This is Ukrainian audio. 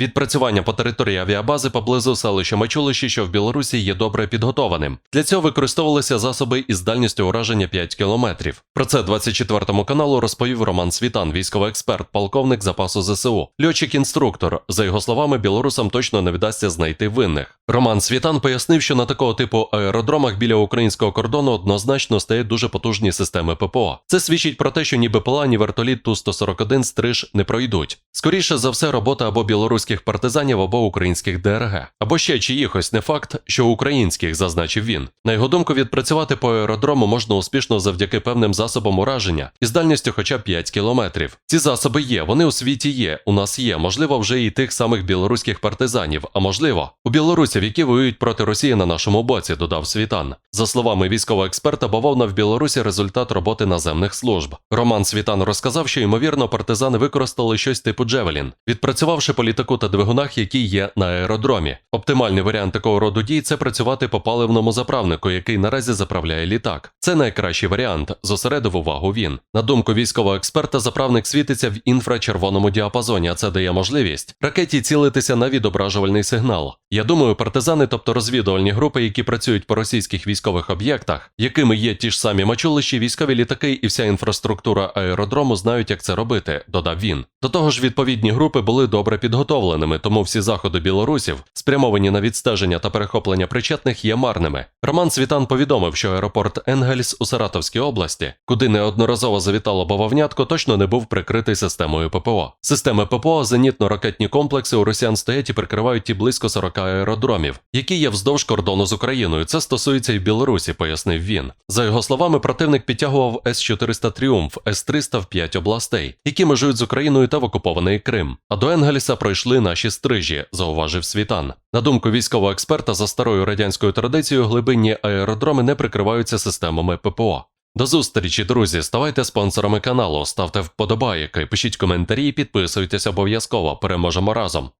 Відпрацювання по території авіабази поблизу селища Мачулищі, що в Білорусі є добре підготованим. Для цього використовувалися засоби із дальністю ураження 5 кілометрів. Про це 24 каналу розповів Роман Світан, військовий експерт, полковник запасу ЗСУ. Льотчик-інструктор. За його словами, білорусам точно не вдасться знайти винних. Роман Світан пояснив, що на такого типу аеродромах біля українського кордону однозначно стоять дуже потужні системи ППО. Це свідчить про те, що ні БПЛА, ні вертоліт Ту-141 стриж не пройдуть. Скоріше за все, робота або білоруських партизанів, або українських ДРГ, або ще чиїхось не факт, що українських, зазначив він. На його думку, відпрацювати по аеродрому можна успішно завдяки певним засобам ураження із дальністю хоча б 5 кілометрів. Ці засоби є, вони у світі є, у нас є, можливо, вже і тих самих білоруських партизанів, а можливо, у білорусів, які воюють проти Росії на нашому боці, додав Світан. За словами військового експерта, бавовна в Білорусі результат роботи наземних служб. Роман Світан розказав, що ймовірно партизани використали щось типу Джевелін, відпрацювавши по літаку та двигунах, які є на аеродромі. Оптимальний варіант такого роду дій це працювати по паливному заправнику, який наразі заправляє літак. Це найкращий варіант, зосередив увагу він. На думку військового експерта, заправник світиться в інфрачервоному діапазоні, а це дає можливість ракеті цілитися на відображувальний сигнал. Я думаю, партизани, тобто розвідувальні групи, які працюють по російських військових об'єктах, якими є ті ж самі мачулищі, військові літаки і вся інфраструктура аеродрому знають, як це робити, додав він. До того ж, відповідні групи були добре підготовленими, тому всі заходи білорусів, спрямовані на відстеження та перехоплення причетних, є марними. Роман Світан повідомив, що аеропорт Енгельс у Саратовській області, куди неодноразово завітало бавовнятко, точно не був прикритий системою ППО. Системи ППО, зенітно-ракетні комплекси у росіян стоять і прикривають ті близько 40 аеродромів, які є вздовж кордону з Україною. Це стосується і Білорусі, пояснив він. За його словами, противник підтягував С-400 Тріумф, С-300 в 5 областей, які межують з Україною та в окупований Крим. А до Енгельса пройшли наші стрижі, зауважив Світан. На думку військового експерта, за старою радянською традицією, глибинні аеродроми не прикриваються системами ППО. До зустрічі, друзі. Ставайте спонсорами каналу, ставте вподобайки, пишіть коментарі і підписуйтесь обов'язково. Переможемо разом.